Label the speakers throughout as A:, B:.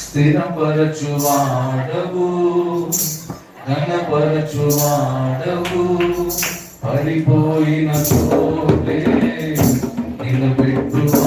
A: స్థిరపరచువాడవు ఘనపరచువాడవు పరిపోయిన chole నిలబెట్టువా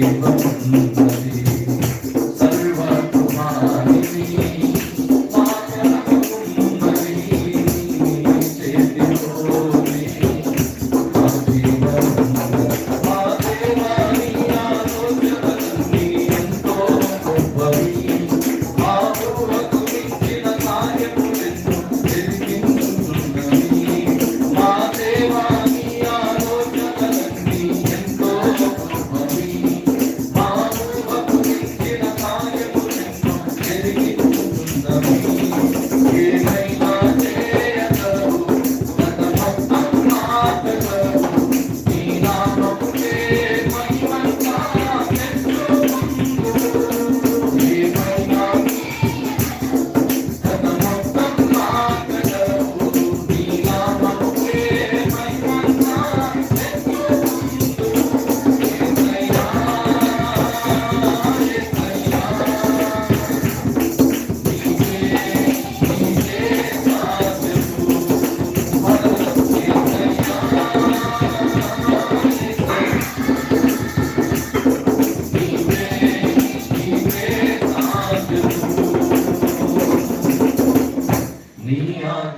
A: Brasil, vamos juntos, Neon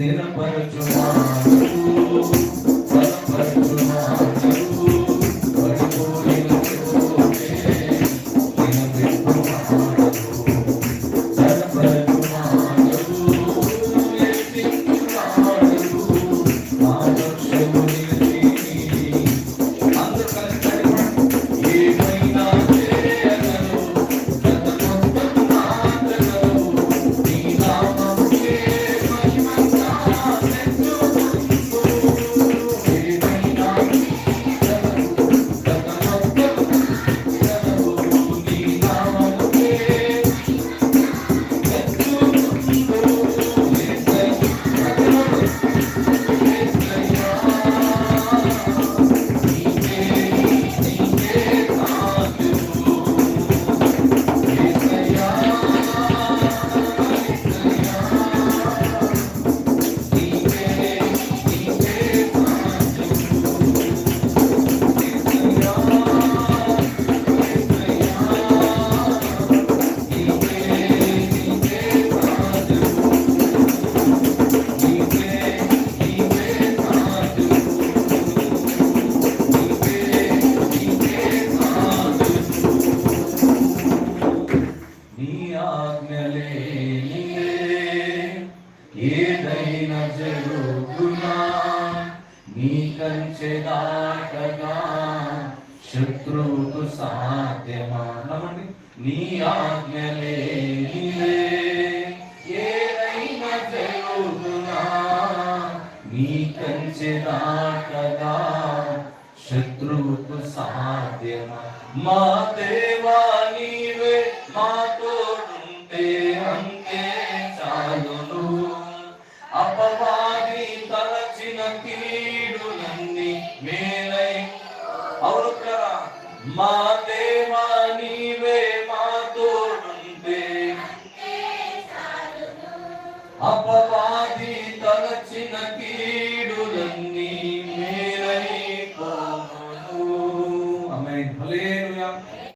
A: స్థిరపరచుమా శత్రునా నీ కంచె దాటగా శత్రువుకు సాధ్యమానమని నీ ఆజ్ఞలే ఏదైనా జరుగునా నీ కంచె దాటగా శత్రువుకు సాధ్యమా? మా దేవ